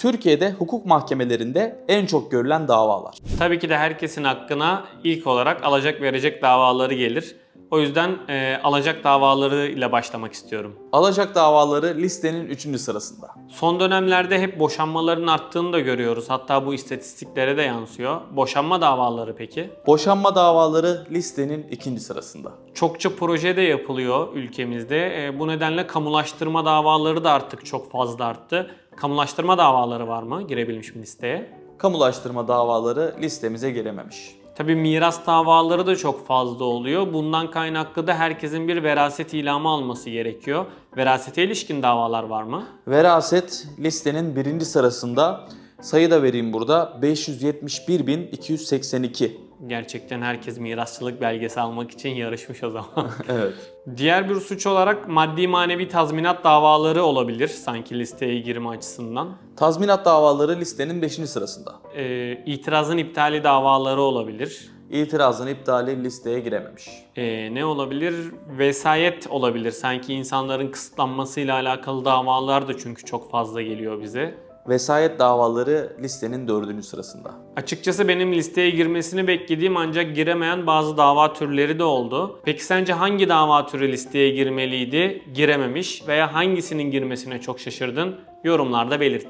Türkiye'de hukuk mahkemelerinde en çok görülen davalar. Tabii ki de herkesin hakkına ilk olarak alacak verecek davaları gelir. O yüzden e, alacak davaları ile başlamak istiyorum. Alacak davaları listenin 3. sırasında. Son dönemlerde hep boşanmaların arttığını da görüyoruz. Hatta bu istatistiklere de yansıyor. Boşanma davaları peki? Boşanma davaları listenin 2. sırasında. Çokça proje de yapılıyor ülkemizde. E, bu nedenle kamulaştırma davaları da artık çok fazla arttı. Kamulaştırma davaları var mı? Girebilmiş mi listeye? Kamulaştırma davaları listemize girememiş. Tabii miras davaları da çok fazla oluyor. Bundan kaynaklı da herkesin bir veraset ilamı alması gerekiyor. Verasete ilişkin davalar var mı? Veraset listenin 1. sırasında sayı da vereyim burada 571.282. Gerçekten herkes mirasçılık belgesi almak için yarışmış o zaman. Evet. Diğer bir suç olarak maddi manevi tazminat davaları olabilir sanki listeye girme açısından. Tazminat davaları listenin 5. sırasında. Ee, itirazın iptali davaları olabilir. İtirazın iptali listeye girememiş. Ee, ne olabilir? Vesayet olabilir. Sanki insanların kısıtlanmasıyla alakalı davalar da çünkü çok fazla geliyor bize. Vesayet davaları listenin 4. sırasında. Açıkçası benim listeye girmesini beklediğim ancak giremeyen bazı dava türleri de oldu. Peki sence hangi dava türü listeye girmeliydi, girememiş veya hangisinin girmesine çok şaşırdın? Yorumlarda belirt.